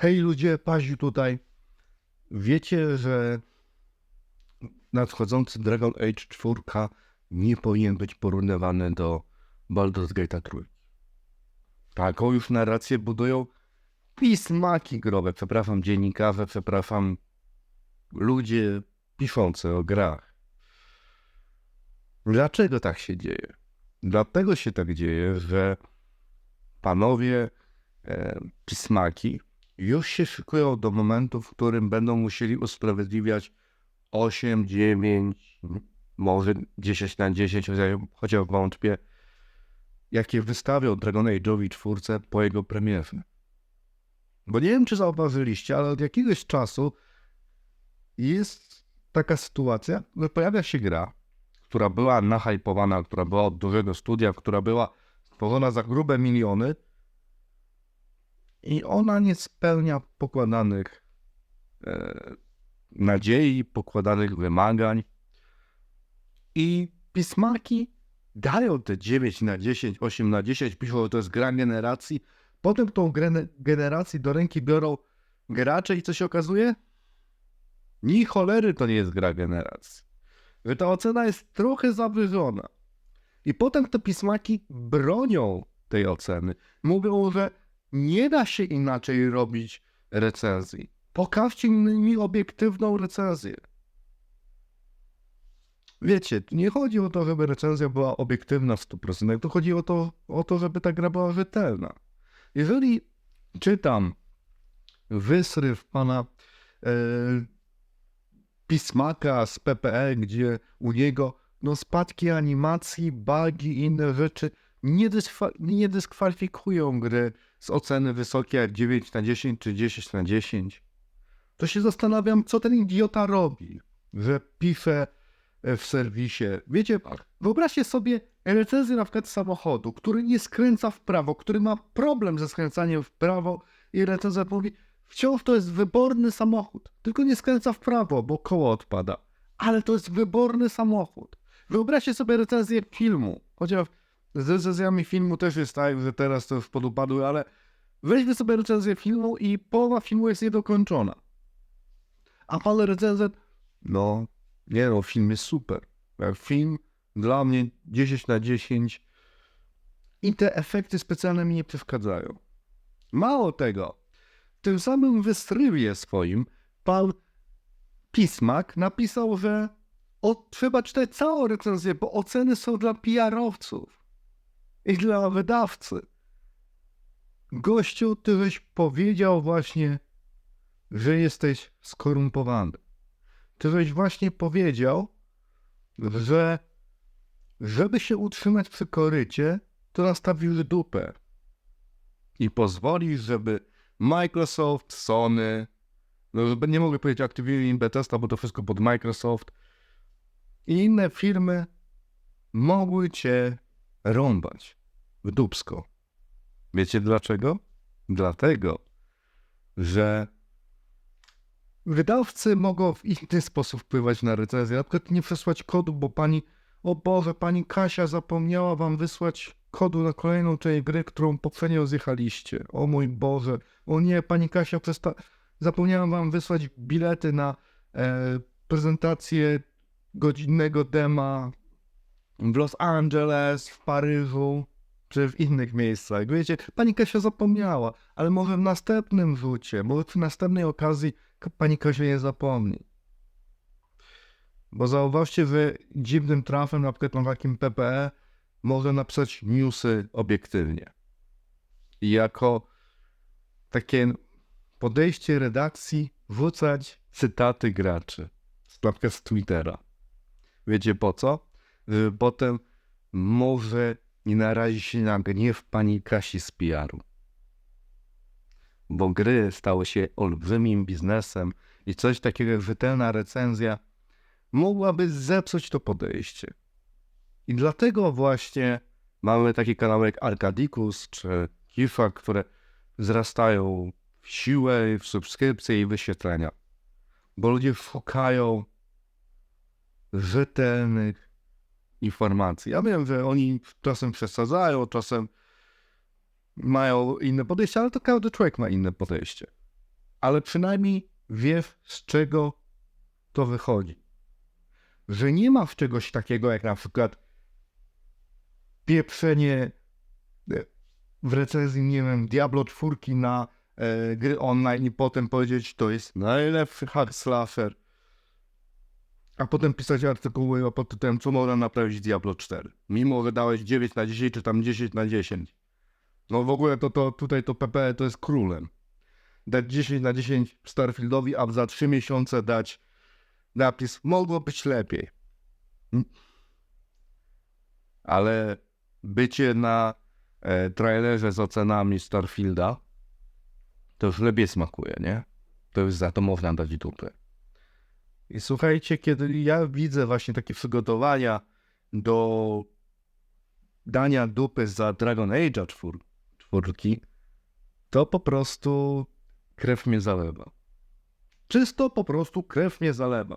Hej ludzie, Paziu tutaj. Wiecie, że nadchodzący Dragon Age 4 nie powinien być porównywany do Baldur's Gate 3. Taką już narrację budują pismaki growe, przepraszam, dziennikarze, przepraszam, ludzie piszący o grach. Dlaczego tak się dzieje? Dlatego się tak dzieje, że panowie e, pismaki już się szykują do momentu, w którym będą musieli usprawiedliwiać 8, 9, może 10 na 10, chociaż- wątpię, jakie wystawią Dragon Age'owi 4 po jego premierze. Bo nie wiem, czy zauważyliście, ale od jakiegoś czasu jest taka sytuacja, że pojawia się gra, która była nahypowana, która była od dużego studia, która była stworzona za grube miliony i ona nie spełnia pokładanych e, nadziei, pokładanych wymagań. I pismaki dają te 9 na 10, 8 na 10, piszą, że to jest gra generacji. Potem tą grę generacji do ręki biorą gracze i co się okazuje? Ni cholery to nie jest gra generacji. Że ta ocena jest trochę zawyżona. I potem te pismaki bronią tej oceny. Mówią, że nie da się inaczej robić recenzji. Pokażcie mi obiektywną recenzję. Wiecie, nie chodzi o to, żeby recenzja była obiektywna w 100%, tu chodzi o to, o to, żeby ta gra była rzetelna. Jeżeli czytam wysryw pana e, pismaka z PPE, gdzie u niego no, spadki animacji, bugi i inne rzeczy nie, nie dyskwalifikują gry z oceny wysokiej jak 9 na 10 czy 10 na 10, to się zastanawiam, co ten idiota robi, że pisze e, w serwisie. Wiecie, wyobraźcie sobie recenzję na przykład samochodu, który nie skręca w prawo, który ma problem ze skręcaniem w prawo i recenzent mówi, wciąż to jest wyborny samochód, tylko nie skręca w prawo, bo koło odpada. Ale to jest wyborny samochód. Wyobraźcie sobie recenzję filmu, chociaż z recenzjami filmu też jest tak, że teraz to już podupadły, ale weźmy sobie recenzję filmu i połowa filmu jest niedokończona. A pan recenzent, no, nie no, film jest super. Film dla mnie 10 na 10 i te efekty specjalne mi nie przeszkadzają. Mało tego, w tym samym wystrywie swoim pan Pismak napisał, że o, trzeba czytać całą recenzję, bo oceny są dla PR-owców i dla wydawcy. Gościu, ty żeś powiedział właśnie, że jesteś skorumpowany. Ty żeś właśnie powiedział, że żeby się utrzymać przy korycie, to nastawisz dupę. I pozwolisz, żeby Microsoft, Sony, no nie mogę powiedzieć Activision, Bethesda, bo to wszystko pod Microsoft i inne firmy mogły cię rąbać w. Wiecie dlaczego? Dlatego, że wydawcy mogą w inny sposób wpływać na recenzję. Na przykład nie przesłać kodu, bo pani, o Boże, pani Kasia zapomniała wam wysłać kodu na kolejną część gry, którą poprzednio zjechaliście. O mój Boże, o nie, pani Kasia przesta... zapomniałam wam wysłać bilety na e, prezentację godzinnego dema w Los Angeles, w Paryżu czy w innych miejscach. Wiecie, pani Kasia zapomniała, ale może w następnym rzucie, może przy następnej okazji pani Kasia nie zapomni. Bo zauważcie, że dziwnym trafem, na przykład na takim PPE, może napisać newsy obiektywnie. I jako takie podejście redakcji wrzucać cytaty graczy. Sprawka z Twittera. Wiecie po co? Żeby potem może nie narazi się na gniew pani Kasi z PR-u. Bo gry stały się olbrzymim biznesem i coś takiego jak rzetelna recenzja mogłaby zepsuć to podejście. I dlatego właśnie mamy taki kanał jak Arkadikus czy Kifa, które wzrastają w siłę, w subskrypcje i wyświetlenia. Bo ludzie szukają rzetelnych informacji. Ja wiem, że oni czasem przesadzają, czasem mają inne podejście, ale to każdy człowiek ma inne podejście. ale przynajmniej wiesz, z czego to wychodzi. Że nie ma w czegoś takiego jak na przykład pieprzenie e, w recenzji, nie wiem, Diablo 4 na e, gry online i potem powiedzieć, to jest najlepszy hack slasher. A potem pisać artykuły pod tytułem, co można naprawić Diablo 4. Mimo, że dałeś 9 na 10, czy tam 10 na 10. No w ogóle to, to tutaj to PPE to jest królem. Dać 10 na 10 Starfieldowi, a za 3 miesiące dać napis, mogło być lepiej. Mm. Ale bycie na e, trailerze z ocenami Starfielda to już lepiej smakuje, nie? To już za to można dać dupy. I słuchajcie, kiedy ja widzę właśnie takie przygotowania do dania dupy za Dragon Age'a czwór, czwórki, to po prostu krew mnie zalewa. Czysto po prostu krew mnie zalewa.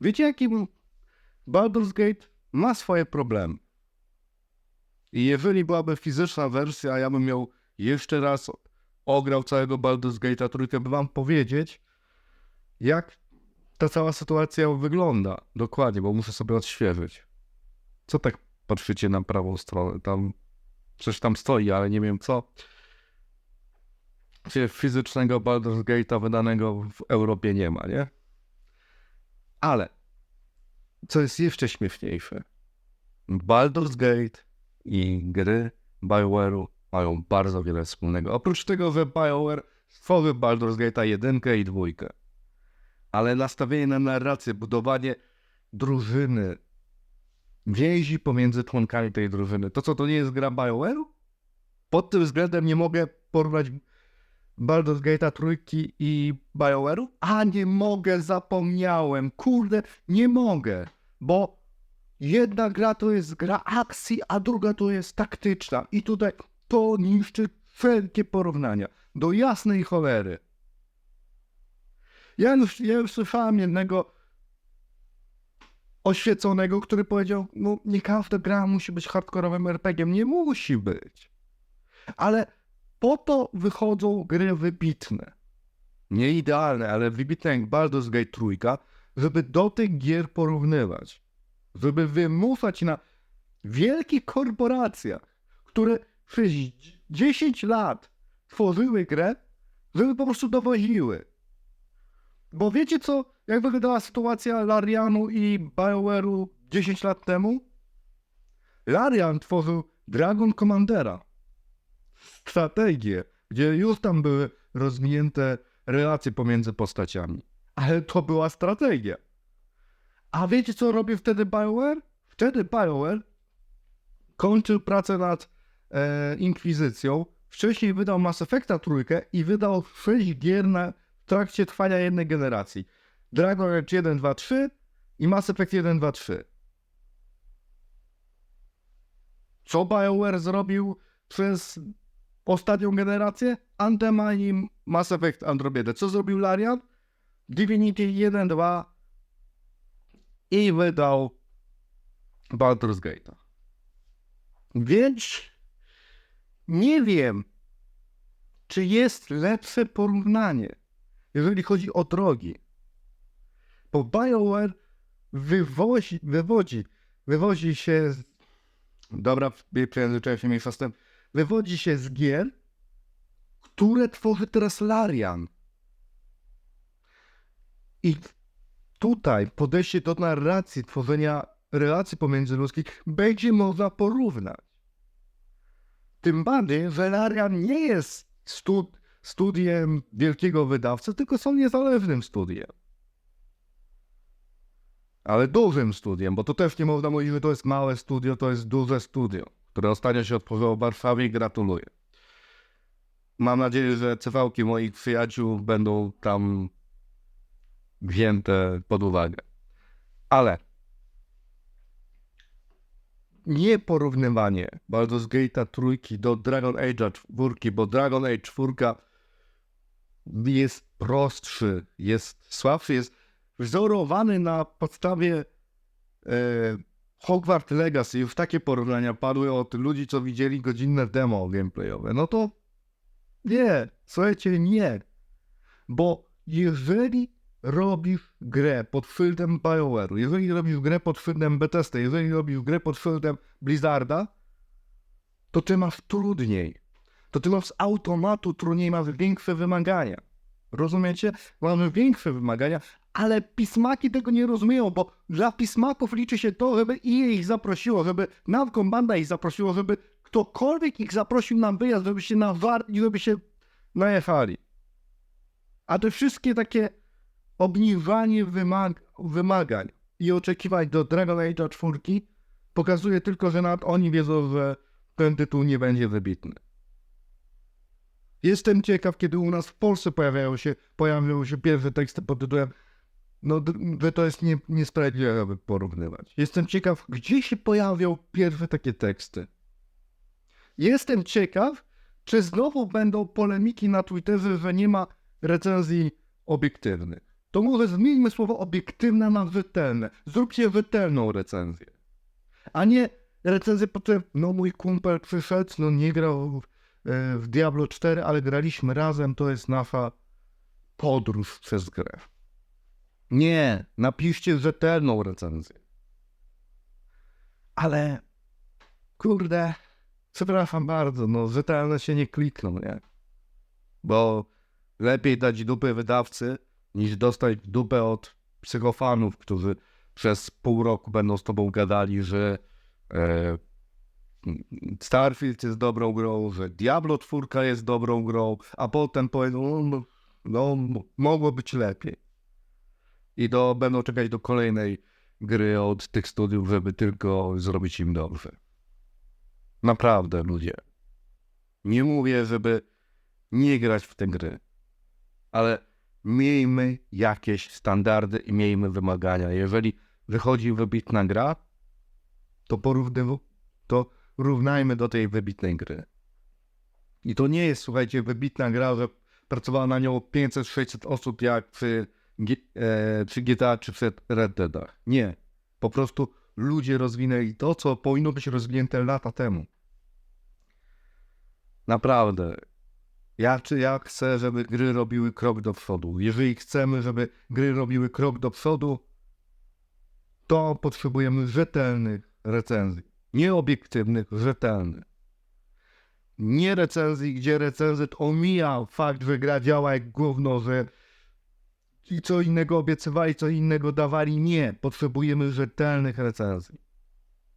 Wiecie, jakim Baldur's Gate ma swoje problemy. I jeżeli byłaby fizyczna wersja, a ja bym miał jeszcze raz ograł całego Baldur's Gate'a trójkę, by wam powiedzieć, jak ta cała sytuacja wygląda. Dokładnie, bo muszę sobie odświeżyć. Co tak patrzycie na prawą stronę? Tam coś tam stoi, ale nie wiem co. Czy fizycznego Baldur's Gate'a wydanego w Europie nie ma, nie? Ale co jest jeszcze śmieszniejsze, Baldur's Gate i gry BioWare'u mają bardzo wiele wspólnego. Oprócz tego, że BioWare stworzył Baldur's Gate'a 1 i 2. Ale nastawienie na narrację, budowanie drużyny, więzi pomiędzy członkami tej drużyny. To co, to nie jest gra BioWare'u? Pod tym względem nie mogę porównać Baldur's Gate'a trójki i BioWare'u? A nie mogę, zapomniałem. Kurde, nie mogę, bo jedna gra to jest gra akcji, a druga to jest taktyczna. I tutaj to niszczy wszelkie porównania. Do jasnej cholery. Ja już, ja już słyszałem jednego oświeconego, który powiedział, no nie każda gra musi być hardkorowym RPG-iem. Nie musi być. Ale po to wychodzą gry wybitne. Nie idealne, ale wybitne jak Baldur's Gate trójka, żeby do tych gier porównywać. Żeby wymuszać na wielkich korporacjach, które przez 10 lat tworzyły grę, żeby po prostu dowoziły. Bo wiecie co, jak wyglądała sytuacja Larianu i BioWare'u 10 lat temu? Larian tworzył Dragon Commandera. Strategię, gdzie już tam były rozwinięte relacje pomiędzy postaciami. Ale to była strategia. A wiecie co robił wtedy BioWare? Wtedy BioWare kończył pracę nad e, Inkwizycją. Wcześniej wydał Mass Effecta trójkę i wydał 6 gier na, trakcie trwania jednej generacji. Dragon Age 1, 2, 3 i Mass Effect 1, 2, 3. Co BioWare zrobił przez ostatnią generację? Antema i Mass Effect Andromeda. Co zrobił Larian? Divinity 1, 2 i wydał Baldur's Gate'a. Więc nie wiem, czy jest lepsze porównanie, jeżeli chodzi o drogi. Bo BioWare wywozi, wywodzi, wywodzi się z... Dobra, przejęzyczałem się tym. Wywodzi się z gier, które tworzy teraz Larian. I tutaj podejście do narracji, tworzenia relacji pomiędzyludzkich będzie można porównać. Tym bardziej, że Larian nie jest stu, studiem wielkiego wydawcy, tylko są niezależnym studiem. Ale dużym studiem, bo to też nie można mówić, że to jest małe studio, to jest duże studio, które ostatnio się otworzyło w Warszawie i gratuluję. Mam nadzieję, że cewałki moich przyjaciół będą tam wzięte pod uwagę. Ale nie porównywanie Baldur's Gate'a trójki do Dragon Age'a czwórki, bo Dragon Age czwórka jest prostszy, jest słabszy, jest wzorowany na podstawie e, Hogwarts Legacy. Już takie porównania padły od ludzi, co widzieli godzinne demo gameplayowe. No to nie, słuchajcie, nie. Bo jeżeli robisz grę pod szyldem BioWare'u, jeżeli robisz grę pod szyldem Bethesda, jeżeli robisz grę pod szyldem Blizzarda, to ty masz trudniej. To ty masz z automatu trudniej, masz większe wymagania. Rozumiecie? Mamy większe wymagania, ale pismaki tego nie rozumieją, bo dla pismaków liczy się to, żeby EA ich zaprosiło, żeby Namco Bandai ich zaprosiło, żeby ktokolwiek ich zaprosił na wyjazd, żeby się nawarli, żeby się najechali. A te wszystkie takie obniżanie wymag wymagań i oczekiwań do Dragon Age 4 pokazuje tylko, że nawet oni wiedzą, że ten tytuł nie będzie wybitny. Jestem ciekaw, kiedy u nas w Polsce pojawiają się, pojawią się pierwsze teksty pod tytułem no, to jest nie, niesprawiedliwe, aby porównywać. Jestem ciekaw, gdzie się pojawią pierwsze takie teksty. Jestem ciekaw, czy znowu będą polemiki na Twitterze, że nie ma recenzji obiektywnych. To może zmieńmy słowo obiektywne na rzetelne. Zróbcie rzetelną recenzję. A nie recenzję po tym, no mój kumpel przyszedł, no nie grał w Diablo 4, ale graliśmy razem, to jest nasza podróż przez grę. Nie, napiszcie rzetelną recenzję. Ale, kurde, przepraszam bardzo, no rzetelne się nie klikną, nie? Bo lepiej dać dupę wydawcy, niż dostać dupę od psychofanów, którzy przez pół roku będą z tobą gadali, że e, Starfield jest dobrą grą, że Diablo 4 jest dobrą grą, a potem powiedzą, no, no mogło być lepiej. I do, będą czekać do kolejnej gry od tych studiów, żeby tylko zrobić im dobrze. Naprawdę, ludzie. Nie mówię, żeby nie grać w te gry, ale miejmy jakieś standardy i miejmy wymagania. Jeżeli wychodzi wybitna gra, to porównyw- to równajmy do tej wybitnej gry. I to nie jest, słuchajcie, wybitna gra, że pracowało na nią 500-600 osób jak przy, e, przy GTA czy przy Red Deadach. Nie. Po prostu ludzie rozwinęli to, co powinno być rozwinięte lata temu. Naprawdę. Ja czy ja chcę, żeby gry robiły krok do przodu. Jeżeli chcemy, żeby gry robiły krok do przodu, to potrzebujemy rzetelnych recenzji. Nie obiektywnych, rzetelnych. Nie recenzji, gdzie recenzent omija fakt, że gra działa jak gówno, że i co innego obiecywali, co innego dawali. Nie, potrzebujemy rzetelnych recenzji.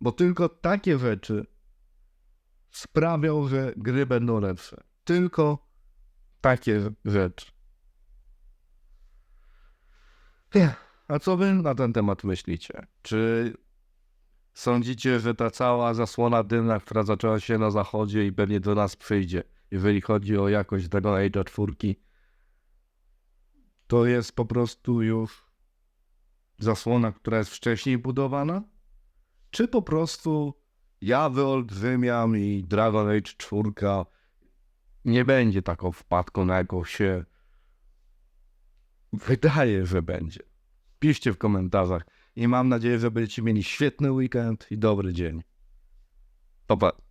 Bo tylko takie rzeczy sprawią, że gry będą lepsze. Tylko takie rzeczy. A co wy na ten temat myślicie? Czy sądzicie, że ta cała zasłona dymna, która zaczęła się na zachodzie i pewnie do nas przyjdzie, jeżeli chodzi o jakość Dragon Age 4, to jest po prostu już zasłona, która jest wcześniej budowana? Czy po prostu ja wyolbrzymiam i Dragon Age 4 nie będzie taką wpadką, na jaką się wydaje, że będzie? Piszcie w komentarzach i mam nadzieję, że będziecie mieli świetny weekend i dobry dzień. Pa, pa.